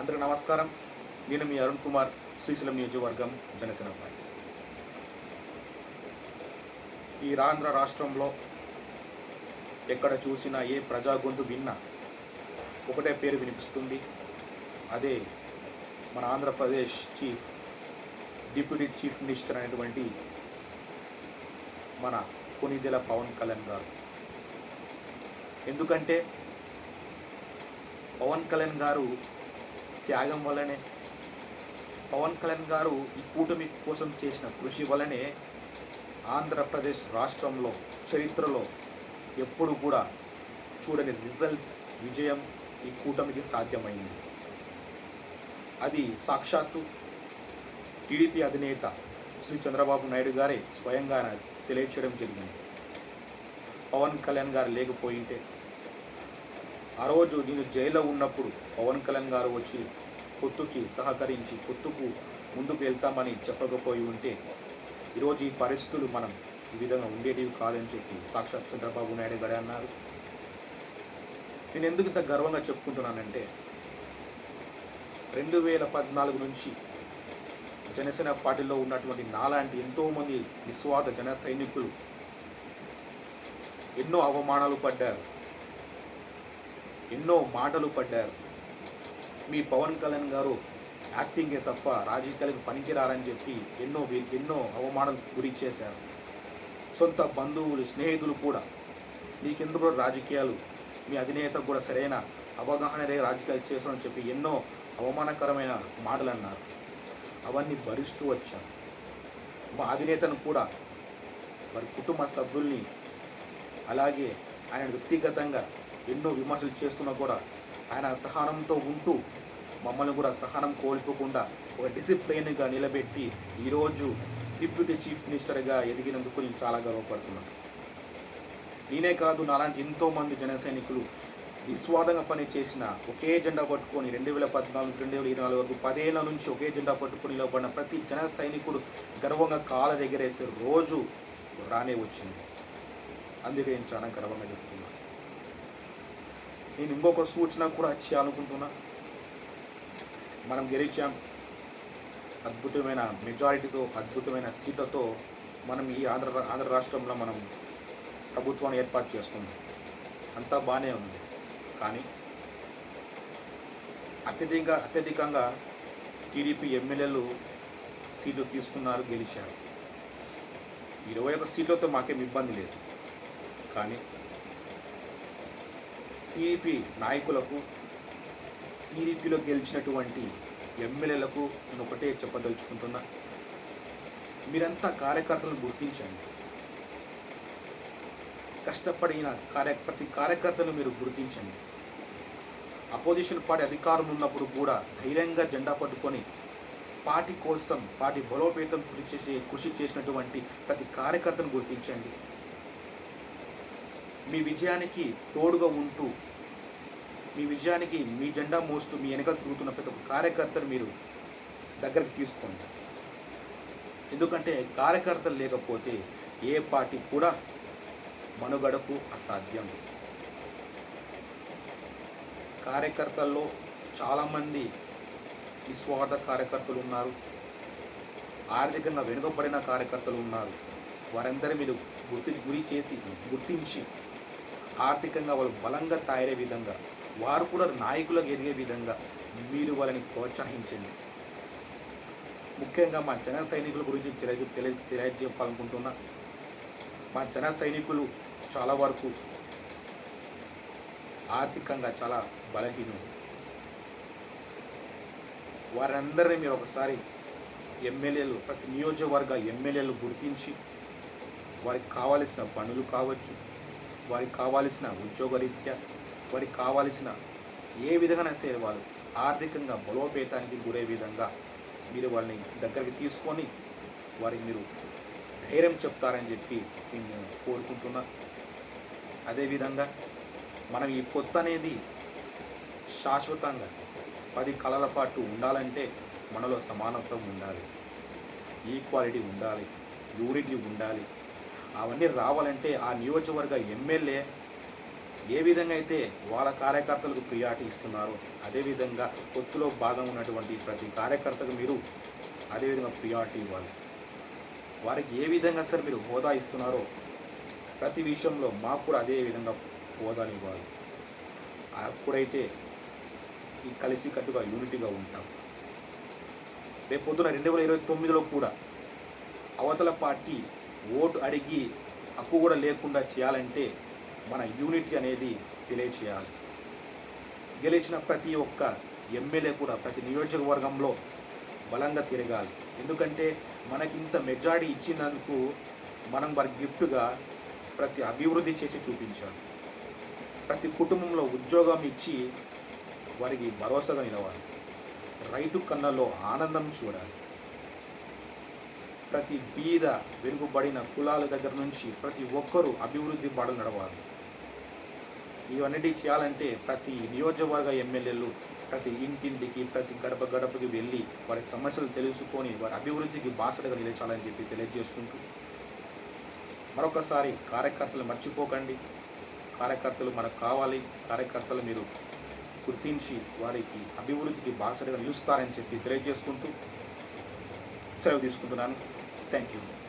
అందరూ నమస్కారం. నేను మీ అరుణ్ కుమార్ శ్రీశైలం నియోజకవర్గం జనసేన పార్టీ. ఈ ఆంధ్ర రాష్ట్రంలో ఎక్కడ చూసినా ఏ ప్రజా గొంతు విన్నా ఒకటే పేరు వినిపిస్తుంది. అదే మన Andhra Pradesh chief deputy chief minister అయినటువంటి మన కొనిదెల పవన్ కళ్యాణ్ గారు. ఎందుకంటే పవన్ కళ్యాణ్ గారు త్యాగం వల్లనే పవన్ కళ్యాణ్ గారు ఈ కూటమి కోసం చేసిన కృషి వల్లనే ఆంధ్రప్రదేశ్ రాష్ట్రంలో చరిత్రలో ఎప్పుడు కూడా చూడని రిజల్ట్స్ విజయం ఈ కూటమికి సాధ్యమైంది. అది సాక్షాత్తు టీడీపీ అధినేత శ్రీ చంద్రబాబు నాయుడు గారే స్వయంగా తెలియచేయడం జరిగింది. పవన్ కళ్యాణ్ గారు లేకపోయింటే ఆ రోజు నేను జైల్లో ఉన్నప్పుడు పవన్ కళ్యాణ్ గారు వచ్చి పొత్తుకి సహకరించి పొత్తుకు ముందుకు వెళ్తామని చెప్పకపోయి ఉంటే ఈరోజు ఈ పరిస్థితులు మనం ఈ విధంగా ఉండేటివి కాదని చెప్పి సాక్షాత్ చంద్రబాబు నాయుడు గారే అన్నారు. నేను ఎందుకు ఇంత గర్వంగా చెప్పుకుంటున్నానంటే రెండు వేల పద్నాలుగు నుంచి జనసేన పార్టీలో ఉన్నటువంటి నాలాంటి ఎంతోమంది నిస్వార్థ జన సైనికులు ఎన్నో అవమానాలు పడ్డారు. ఎన్నో మాటలు పడ్డారు. మీ పవన్ కళ్యాణ్ గారు యాక్టింగే తప్ప రాజకీయాలకు పనికిరారని చెప్పి ఎన్నో వీ- ఎన్నో అవమానాలు గురి చేశారు. సొంత బంధువులు స్నేహితులు కూడా. నీకెందుకు రాజకీయాలు? మీ అధినేత కూడా సరైన అవగాహన రాజకీయాలు చేస్తామని చెప్పి ఎన్నో అవమానకరమైన మాటలు అన్నారు అవన్నీ భరిస్తూ వచ్చాను మా అధినేతను కూడా వారి కుటుంబ సభ్యుల్ని అలాగే ఆయన వ్యక్తిగతంగా ఎన్నో విమర్శలు చేస్తున్నా కూడా ఆయన సహనంతో ఉంటూ మమ్మల్ని కూడా సహనం కోల్పోకుండా ఒక డిసిప్లైన్గా నిలబెట్టి ఈరోజు డిప్యూటీ చీఫ్ మినిస్టర్గా ఎదిగినందుకు నేను చాలా గర్వపడుతున్నాను నేనే కాదు నాలాంటి ఎంతోమంది జన సైనికులు నిస్వార్థంగా పని చేసిన ఒకే జెండా పట్టుకొని రెండు వేల పద్నాలుగు నుంచి రెండు వేల ఇరవై నాలుగు వరకు పదేళ్ళ నుంచి ఒకే జెండా పట్టుకొని నిలబడిన ప్రతి జన సైనికుడు గర్వంగా కాళ్ళ ఎగరేసే రోజు రానే వచ్చింది. అందుకే నేను చాలా గర్వంగా చెప్తున్నాను నేను ఇంకొక సూచన కూడా చేయాలనుకుంటున్నా. మనం గెలిచాం. అద్భుతమైన మెజారిటీతో అద్భుతమైన సీట్లతో మనం ఈ ఆంధ్ర ఆంధ్ర రాష్ట్రంలో మనం ప్రభుత్వాన్ని ఏర్పాటు చేసుకున్నాం. అంతా బాగానే ఉంది. కానీ అత్యధిక అత్యధికంగా టీడీపీ ఎమ్మెల్యేలు సీట్లు తీసుకున్నారు గెలిచారు. ఇరవై ఒక సీట్లతో మాకేం ఇబ్బంది లేదు. కానీ టీడీపీ నాయకులకు టీడీపీలో గెలిచినటువంటి ఎమ్మెల్యేలకు నేను ఒకటే చెప్పదలుచుకుంటున్నా. మీరంతా కార్యకర్తలను గుర్తించండి. కష్టపడిన కార్య ప్రతి కార్యకర్తను మీరు గుర్తించండి. అపోజిషన్ పార్టీ అధికారం ఉన్నప్పుడు కూడా ధైర్యంగా జెండా పట్టుకొని పార్టీ కోసం పార్టీ బలోపేతం కృషి చేసే కృషి చేసినటువంటి ప్రతి కార్యకర్తను గుర్తించండి. మీ విజయానికి తోడుగా ఉంటూ మీ విజయానికి మీ జెండా మోస్తూ మీ వెనక తిరుగుతున్న ప్రతి ఒక్క కార్యకర్తను మీరు దగ్గరికి తీసుకోండి. ఎందుకంటే కార్యకర్తలు లేకపోతే ఏ పార్టీ కూడా మనుగడకు అసాధ్యం. కార్యకర్తల్లో చాలామంది నిస్వార్థ కార్యకర్తలు ఉన్నారు. ఆర్థికంగా వెనుకబడిన కార్యకర్తలు ఉన్నారు. వారందరి మీరు గుర్తి గురి చేసి గుర్తించి ఆర్థికంగా వాళ్ళు బలంగా తయారే విధంగా వారు కూడా నాయకులకు ఎదిగే విధంగా మీరు వాళ్ళని ప్రోత్సహించండి. ముఖ్యంగా మా జన సైనికుల గురించి తెలియ తెలియ తెలియజెప్పాలనుకుంటున్నా. మా జన సైనికులు చాలా వరకు ఆర్థికంగా చాలా బలహీనులు. వారందరినీ మీరు ఒకసారి ఎమ్మెల్యేలు ప్రతి నియోజకవర్గ ఎమ్మెల్యేలు గుర్తించి వారికి కావలసిన పనులు కావచ్చు వారికి కావాల్సిన ఉద్యోగరీత్యా వారికి కావాల్సిన ఏ విధంగా సరే వాళ్ళు ఆర్థికంగా బలోపేతానికి గురే విధంగా మీరు వాళ్ళని దగ్గరికి తీసుకొని వారికి మీరు ధైర్యం చెప్తారని చెప్పి నేను కోరుకుంటున్నా. అదేవిధంగా మనం ఈ పొత్తు అనేది శాశ్వతంగా పది కళల పాటు ఉండాలంటే మనలో సమానత్వం ఉండాలి. ఈక్వాలిటీ ఉండాలి. యూనిటీ ఉండాలి. అవన్నీ రావాలంటే ఆ నియోజకవర్గ ఎమ్మెల్యే ఏ విధంగా అయితే వాళ్ళ కార్యకర్తలకు ప్రియారిటీ ఇస్తున్నారో అదేవిధంగా పొత్తులో భాగం ఉన్నటువంటి ప్రతి కార్యకర్తకు మీరు అదేవిధంగా ప్రియారిటీ ఇవ్వాలి. వారికి ఏ విధంగా సార్ మీరు హోదా ఇస్తున్నారో ప్రతి విషయంలో మాకు కూడా అదే విధంగా హోదాని ఇవ్వాలి. అప్పుడైతే ఈ కలిసికట్టుగా యూనిటీగా ఉంటాం. రేపు పొద్దున రెండు వేల ఇరవై తొమ్మిదిలో కూడా అవతల పార్టీ ఓటు అడిగి హక్కు కూడా లేకుండా చేయాలంటే మన యూనిటీ అనేది తెలియచేయాలి. గెలిచిన ప్రతి ఒక్క ఎమ్మెల్యే కూడా ప్రతి నియోజకవర్గంలో బలంగా తిరగాలి. ఎందుకంటే మనకి ఇంత మెజారిటీ ఇచ్చినందుకు మనం వారి గిఫ్ట్గా ప్రతి అభివృద్ధి చేసి చూపించాలి. ప్రతి కుటుంబంలో ఉద్యోగం ఇచ్చి వారికి భరోసాగా నిలవాలి. రైతు కళ్ళలో ఆనందం చూడాలి. ప్రతి బీద వెనుకబడిన కులాల దగ్గర నుంచి ప్రతి ఒక్కరూ అభివృద్ధి పాడు నడవాలి. ఇవన్నీ చేయాలంటే ప్రతి నియోజకవర్గ ఎమ్మెల్యేలు ప్రతి ఇంటింటికి ప్రతి గడప గడపకి వెళ్ళి వారి సమస్యలు తెలుసుకొని వారి అభివృద్ధికి బాసటగా నిలిచాలని చెప్పి తెలియజేసుకుంటూ మరొకసారి కార్యకర్తలు మర్చిపోకండి. కార్యకర్తలు మనకు కావాలి. కార్యకర్తలు మీరు గుర్తించి వారికి అభివృద్ధికి బాసటగా నిలుస్తారని చెప్పి తెలియజేసుకుంటూ సెలవు తీసుకుంటున్నాను. Thank you.